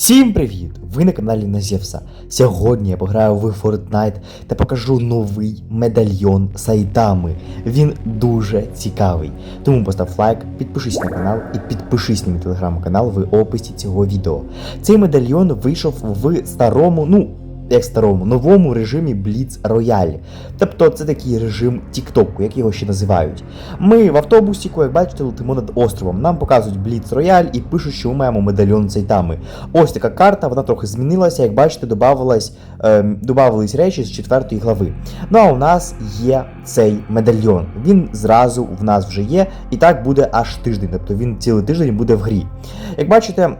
Всім привіт! Ви на каналі Назєвса. Сьогодні я пограю в Fortnite та покажу новий медальйон Сайтами. Він дуже цікавий. Тому постав лайк, підпишись на канал і підпишись на мій телеграм-канал в описі цього відео. Цей медальйон вийшов в старому, ну. Як старому новому режимі Blitz Royale. Тобто це такий режим TikTok, як його ще називають. Ми в автобусі, як бачите, летимо над островом. Нам показують Blitz Royale і пишуть, що ми маємо медальйон Сайтами. Ось така карта, вона трохи змінилася. Як бачите, добавилась, е, речі з четвертої глави. Ну а у нас є цей медальйон. Він зразу в нас вже є, і так буде аж тиждень. Тобто він цілий тиждень буде в грі. Як бачите.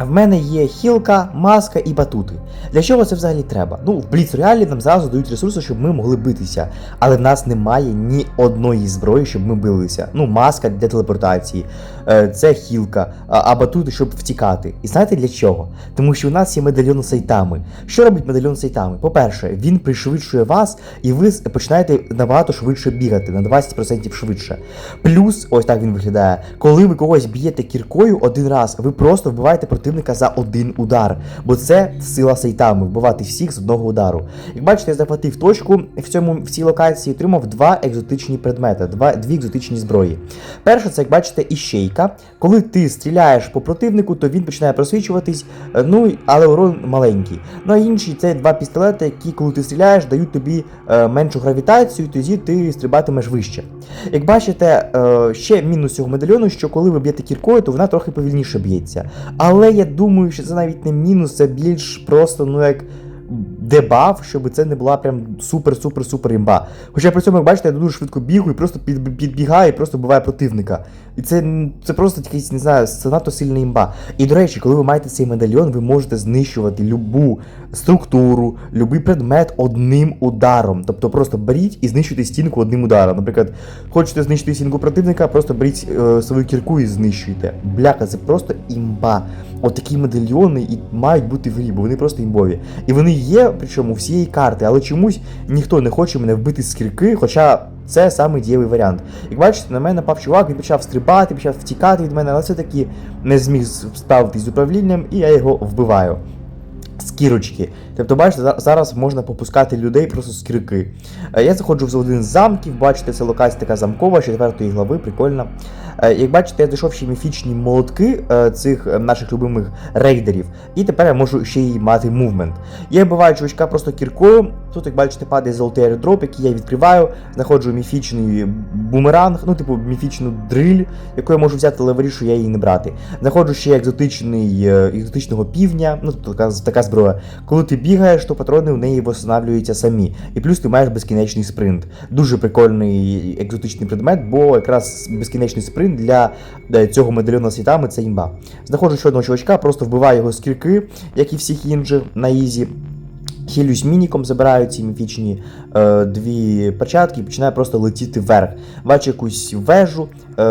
В мене є хілка, маска і батути. Для чого це взагалі треба? Ну, в Blitz Royale нам зразу дають ресурси, щоб ми могли битися. Але в нас немає ні одної зброї, щоб ми билися. Ну, маска для телепортації, е, це хілка, а, батути, щоб втікати. І знаєте для чого? Тому що у нас є медальйон сайтами. Що робить медальйон сайтами? По-перше, він пришвидшує вас, і ви починаєте набагато швидше бігати, на 20% швидше. Плюс, ось так він виглядає. Коли ви когось б'єте кіркою один раз, ви просто вбиваєте противника за один удар. Бо це сила сайтами, вбивати всіх з одного удару. Як бачите, я захватив точку в цьому в цій локації, отримав два екзотичні предмети, два, дві екзотичні зброї. Перше, це як бачите, іщейка. Коли ти стріляєш по противнику, то він починає просвічуватись, е, ну але урон маленький. Ну а інші це два пістолети, які, коли ти стріляєш, дають тобі е, меншу гравітацію, тоді ти стрибатимеш вище. Як бачите, е, ще мінус цього медальйону, що коли ви б'єте кіркою, то вона трохи повільніше б'ється. Але я думаю, що це навіть не мінус, це більш просто, ну як. Дебаф, щоб це не була прям супер-супер-супер імба. Хоча при цьому, як бачите, я дуже швидко бігаю і просто під, підбігаю і просто вбиваю противника. І це, це просто якийсь, не знаю, це надто сильна імба. І до речі, коли ви маєте цей медальйон, ви можете знищувати любу структуру, любий предмет одним ударом. Тобто просто беріть і знищуйте стінку одним ударом. Наприклад, хочете знищити стінку противника, просто беріть е, свою кірку і знищуйте. Бляха, це просто імба. От такі медальйони і мають бути в грі, бо вони просто імбові. І вони є, причому всієї карти, але чомусь ніхто не хоче мене вбити з кірки, хоча це саме дієвий варіант. Як бачите, на мене напав чувак, він почав стрибати, почав втікати від мене, але все-таки не зміг справитись з управлінням, і я його вбиваю. З кірочки. Тобто, бачите, зараз можна попускати людей просто з кірки. Е, Я заходжу в один з замків, бачите, це локація така замкова, четвертої глави, прикольна. Е, Як бачите, я знайшов ще міфічні молотки е, цих наших любимих рейдерів, і тепер я можу ще й мати мувмент. Я вбиваю чувачка просто кіркою. Тут, як бачите, падає золотий аеродроп, який я відкриваю, знаходжу міфічний бумеранг, ну, типу, міфічну дриль, яку я можу взяти, але вирішую я її не брати. Знаходжу ще екзотичний, екзотичного півня, ну тобто така, така зброя. Коли ти бігаєш, то патрони в неї восстанавлюються самі. І плюс ти маєш безкінечний спринт. Дуже прикольний екзотичний предмет, бо якраз безкінечний спринт для е, цього медальйона світами це імба. Знаходжу ще одного чувачка, просто вбиваю його з кірки, як і всіх інших на ізі. Хілюсь мініком, забираю ці міфічні е, дві перчатки і починаю просто летіти вверх. Бачу якусь вежу, е,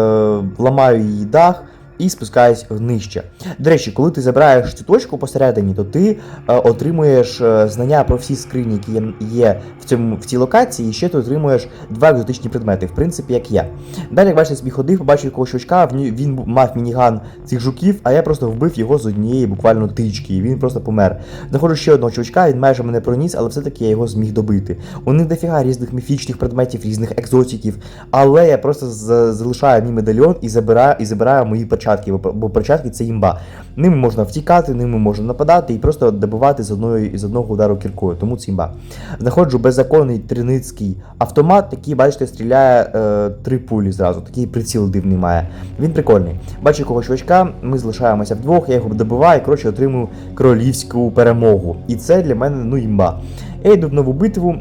ламаю її дах і спускаюсь нижче. До речі, коли ти забираєш цю точку посередині, то ти е, отримуєш е, знання про всі скрині, які є, в, цьому, в цій локації, і ще ти отримуєш два екзотичні предмети, в принципі, як я. Далі, як бачите, собі ходив, побачив якогось чувачка, він мав мініган цих жуків, а я просто вбив його з однієї буквально тички, і він просто помер. Знаходжу ще одного чувачка, він майже мене проніс, але все-таки я його зміг добити. У них дофіга різних міфічних предметів, різних екзотиків, але я просто залишаю мій медальйон і забираю, і забираю мої перчатки, бо, бо перчатки це імба. Ними можна втікати, ними можна нападати і просто добивати з, одної, з одного удару кіркою, тому це імба. Знаходжу беззаконний триницький автомат, який, бачите, стріляє е, три пулі зразу, такий приціл дивний має. Він прикольний. Бачу якого чувачка, ми залишаємося вдвох, я його добиваю, і коротше отримую королівську перемогу. І це для мене ну імба. Я йду в нову битву.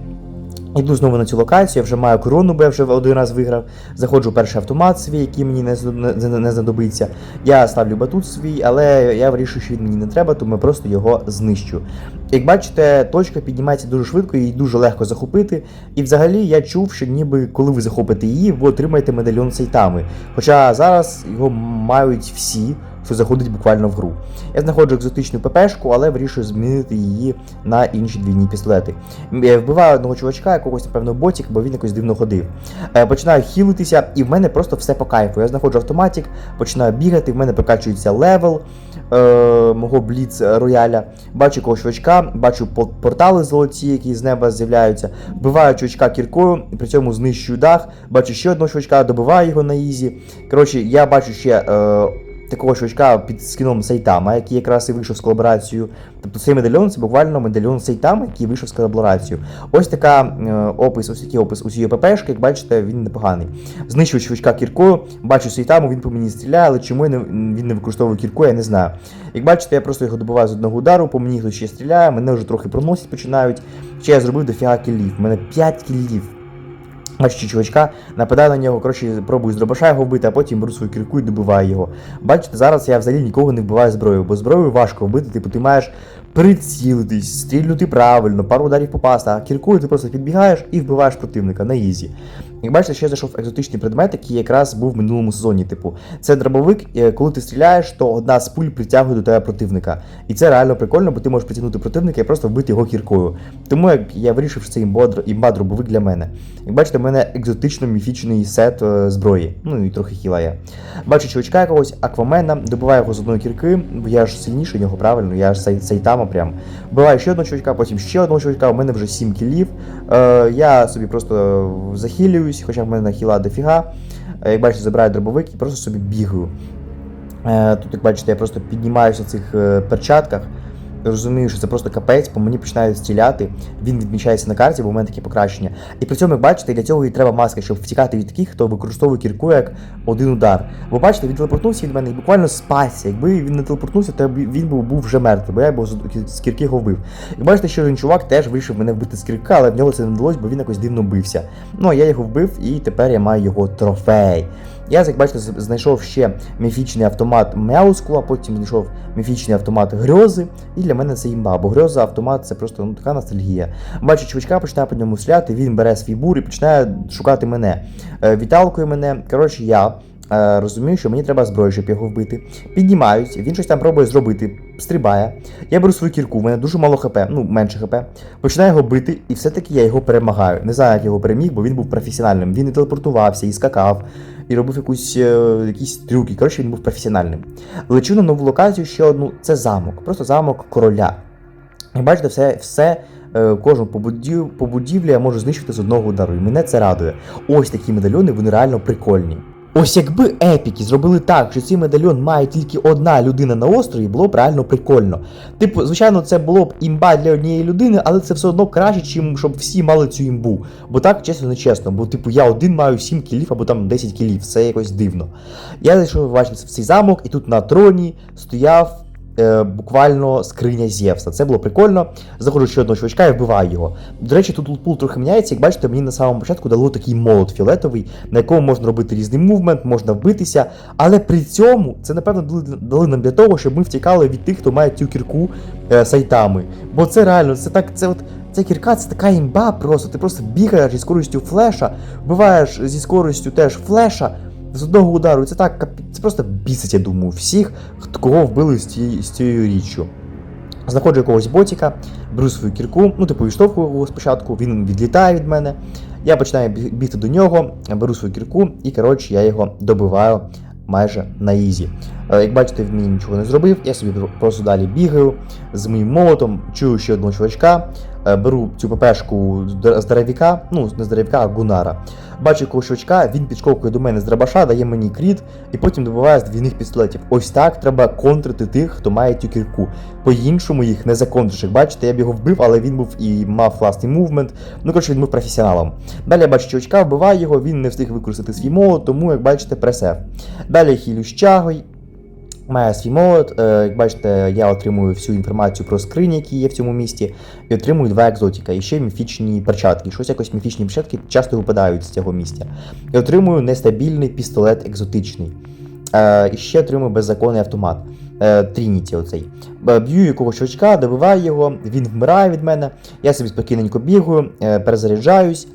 Йду знову на цю локацію, я вже маю корону, бо я вже один раз виграв. Заходжу перший автомат свій, який мені не, не, не, знадобиться. Я ставлю батут свій, але я вирішую, що він мені не треба, тому я просто його знищу. Як бачите, точка піднімається дуже швидко і дуже легко захопити. І взагалі я чув, що ніби коли ви захопите її, ви отримаєте медальйон сайтами. Хоча зараз його мають всі. Що заходить буквально в гру. Я знаходжу екзотичну ППшку, але вирішую змінити її на інші двійні пістолети. Е, Вбиваю одного чувачка, якогось, напевно, ботік, бо він якось дивно ходив. Е, Починаю хілитися, і в мене просто все по кайфу. Я знаходжу автоматик, починаю бігати, в мене прокачується левел е, мого бліц рояля. Бачу якогось чувачка, бачу портали золоті, які з неба з'являються. Вбиваю чувачка кіркою, при цьому знищую дах. Бачу ще одного чувачка, добиваю його на ізі. Коротше, я бачу ще. Е, Такого чувачка під скіном Сайтама, який якраз і вийшов з колаборацією. Тобто цей медальйон це буквально медальйон Сайтама, який вийшов з колаборацією. Ось така е, опис, ось такий опис усієї ППшки, як бачите, він непоганий. Знищую чувачка кіркою, бачу Сайтаму, він по мені стріляє, але чому я не, він не використовує кірку, я не знаю. Як бачите, я просто його добиваю з одного удару, по мені хтось ще стріляє, мене вже трохи проносять починають. Ще я зробив дофіга кілів. У мене 5 кілів. Бачите чувачка, нападаю на нього, коротше, пробую з дробаша його вбити, а потім беру свою кірку і добиваю його. Бачите, зараз я взагалі нікого не вбиваю зброєю, бо зброєю важко вбити, типу ти маєш прицілитись, стрільнути правильно, пару ударів попасти, а кіркою ти просто підбігаєш і вбиваєш противника на ізі. Як бачите, ще зайшов екзотичний предмет, який якраз був в минулому сезоні. Типу, це дробовик, е, коли ти стріляєш, то одна з пуль притягує до тебе противника. І це реально прикольно, бо ти можеш притягнути противника і просто вбити його кіркою. Тому як я вирішив, що це імба дробовик для мене. Як бачите, в мене екзотично-міфічний сет е, зброї. Ну і трохи хіла я. Бачу чувачка якогось, аквамена, добиваю його з одної кірки, бо я ж сильніший нього, правильно, я ж сай, сайтама прям. Вбиваю ще одного чувачка, потім ще одного чувачка, у мене вже 7 кілів. Е, я собі просто захилююсь, хоча в мене хіла дофіга. Е, як бачите, забираю дробовик і просто собі бігаю. Е, тут, як бачите, я просто піднімаюся в цих е, перчатках. Розумію, що це просто капець, по мені починають стріляти. Він відмічається на карті, бо в мене таке покращення. І при цьому, як бачите, для цього і треба маска, щоб втікати від таких, хто використовує кірку як один удар. Бо бачите, він телепортнувся від мене і буквально спасся. Якби він не телепортнувся, то він був, вже мертвий, бо я його з- кірки його вбив. Як бачите, ще один чувак теж вийшов мене вбити з кірка, але в нього це не вдалося, бо він якось дивно бився. Ну а я його вбив, і тепер я маю його трофей. Я, як бачите, знайшов ще міфічний автомат Мяускула, потім знайшов міфічний автомат грьози. І для мене це імба, бо грьоза автомат це просто ну, така ностальгія. Бачу, чувачка починає по ньому стріляти, він бере свій бур і починає шукати мене. Е, Віталкує мене. Коротше, я. е, Розумію, що мені треба зброю, щоб його вбити. Піднімаюсь, він щось там пробує зробити, стрибає. Я беру свою кірку, в мене дуже мало хп, ну менше хп. Починаю його бити, і все-таки я його перемагаю. Не знаю, як його переміг, бо він був професіональним. Він і телепортувався, і скакав, і робив якусь, е, якісь трюки. Коротше, він був професіональним. Лечу на нову локацію ще одну. Це замок, просто замок короля. І бачите, все, все е, кожну побудів, побудівлю я можу знищити з одного удару. І мене це радує. Ось такі медальйони, вони реально прикольні. Ось якби епіки зробили так, що цей медальйон має тільки одна людина на острові, було б реально прикольно. Типу, звичайно, це було б імба для однієї людини, але це все одно краще, чим щоб всі мали цю імбу. Бо так, чесно, не чесно. Бо, типу, я один маю 7 кілів або там 10 кілів, це якось дивно. Я зайшов, бачив в цей замок, і тут на троні стояв е, буквально скриня Зевса. Це було прикольно. Заходжу ще одного чувачка і вбиваю його. До речі, тут лутпул трохи міняється. Як бачите, мені на самому початку дало такий молот фіолетовий, на якому можна робити різний мувмент, можна вбитися. Але при цьому це, напевно, дали нам для того, щоб ми втікали від тих, хто має цю кірку е, сайтами. Бо це реально, це так, це от. Ця кірка це така імба просто. Ти просто бігаєш зі скоростю флеша, вбиваєш зі скоростю теж флеша з одного удару. Це так, це просто бісить, я думаю, всіх, кого вбили з цією, з цією річчю. Знаходжу якогось ботіка, беру свою кірку, ну типу відштовхую його спочатку, він відлітає від мене. Я починаю бігти до нього, беру свою кірку і, коротше, я його добиваю майже на ізі. Е, Як бачите, він мені нічого не зробив, я собі просто далі бігаю з моїм молотом, чую ще одного чувачка, беру цю ППшку з др- ну не з здоровяка, а гунара. Бачу якогось чувачка, він підшковкує до мене з драбаша, дає мені кріт і потім добиває з двійних пістолетів. Ось так треба контрити тих, хто має цю кірку. По-іншому їх не законтриш. Бачите, я б його вбив, але він був і мав власний мувмент. Ну, коротше, він був професіоналом. Далі я бачу чувачка, вбиваю його, він не встиг використати свій молот, тому, як бачите, пресев. Далі хілю з чагой. Має свій молот. Е, Як бачите, я отримую всю інформацію про скрині, які є в цьому місті, і отримую два екзотика, і ще міфічні перчатки. Щось якось міфічні перчатки часто випадають з цього місця. І отримую нестабільний пістолет екзотичний. Е, І ще отримую беззаконний автомат. Е, Трініті оцей. Б'ю якогось чувачка, добиваю його, він вмирає від мене. Я собі спокійненько бігаю, перезаряджаюсь,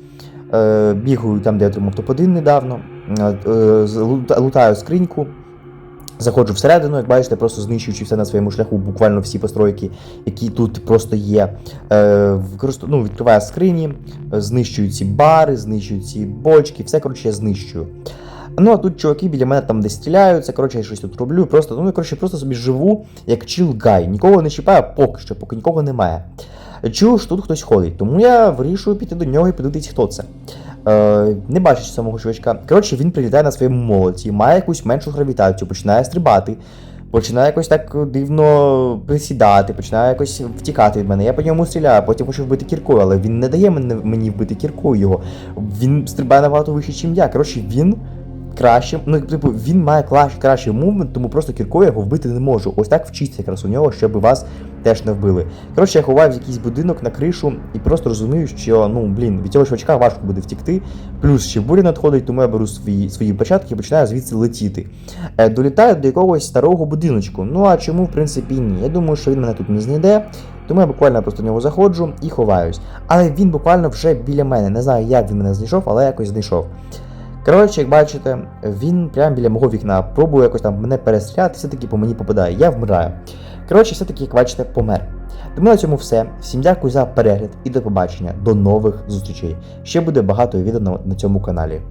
бігаю там, де я отримав топ-1 недавно, лутаю скриньку. Заходжу всередину, як бачите, просто знищуючи все на своєму шляху, буквально всі постройки, які тут просто є. Е, ну, відкриваю скрині, знищую ці бари, знищую ці бочки, все коротше я знищую. Ну, а тут чуваки біля мене там десь стріляються, коротше, я щось тут роблю. Просто, ну, коротше, просто собі живу як чил гай. Нікого не чіпаю поки що, поки нікого немає. Чую, що тут хтось ходить, тому я вирішую піти до нього і подивитись, хто це. Е, не бачиш самого чувачка. Коротше, він прилітає на своєму молоті, має якусь меншу гравітацію, починає стрибати, починає якось так дивно присідати, починає якось втікати від мене. Я по ньому стріляю, потім хочу вбити кіркою, але він не дає мені вбити кіркою його. Він стрибає набагато вище, ніж я. Коротше, він краще, ну, типу, він має кращий, кращий мувмент, тому просто кіркою його вбити не можу. Ось так вчиться якраз у нього, щоб вас теж не вбили. Коротше, я ховаю в якийсь будинок на кришу і просто розумію, що ну блін, від цього чувачка важко буде втікти. Плюс ще буря надходить, тому я беру свої свої початки і починаю звідси летіти. Е, долітаю до якогось старого будиночку. Ну а чому, в принципі, ні? Я думаю, що він мене тут не знайде. Тому я буквально просто в нього заходжу і ховаюсь. Але він буквально вже біля мене. Не знаю, як він мене знайшов, але якось знайшов. Коротше, як бачите, він прямо біля мого вікна пробує якось там мене перестріляти, все-таки по мені попадає. Я вмираю. Коротше, все-таки, як бачите, помер. Тому на цьому все. Всім дякую за перегляд і до побачення. До нових зустрічей. Ще буде багато відео на, цьому каналі.